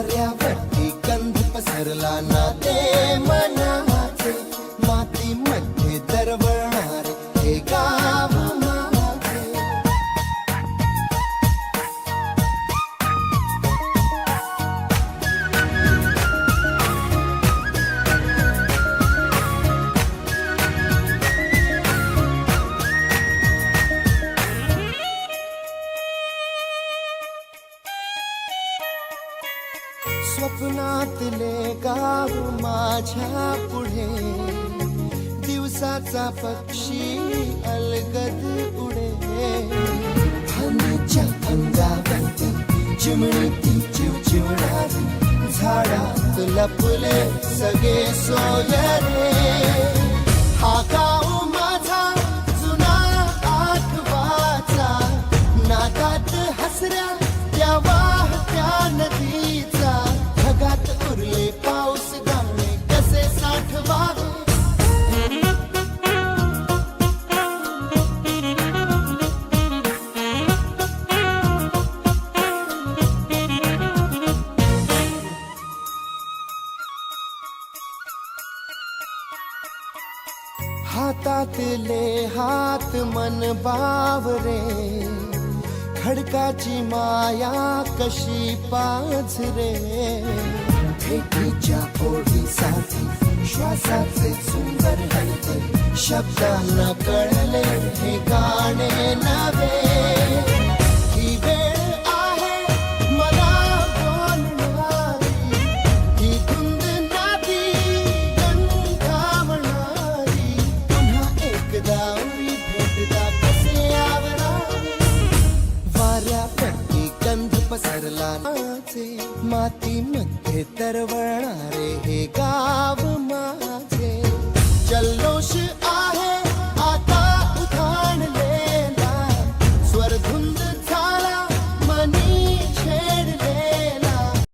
वाऱ्यावरती गंध पसरला ना ते मनाचे. मातीमध्ये दरवळणार स्वप्नातले गाव माझ्या पुढे. दिवसाचा पक्षी अलगद उडे. हनीच्या अंगावरती चिमणीती चिवचिवणारी झाडात लपले सगळे सोयरे. हातातले हात मन बावरे. खडकाची माया कशी पाझरे. भेटीच्या ओढीसाठी श्वासाचे सुंदर हलते शब्दांना कळले हे गाणे नवे. पसरला. नाचे मातीमध्ये तरवणारे हे गाव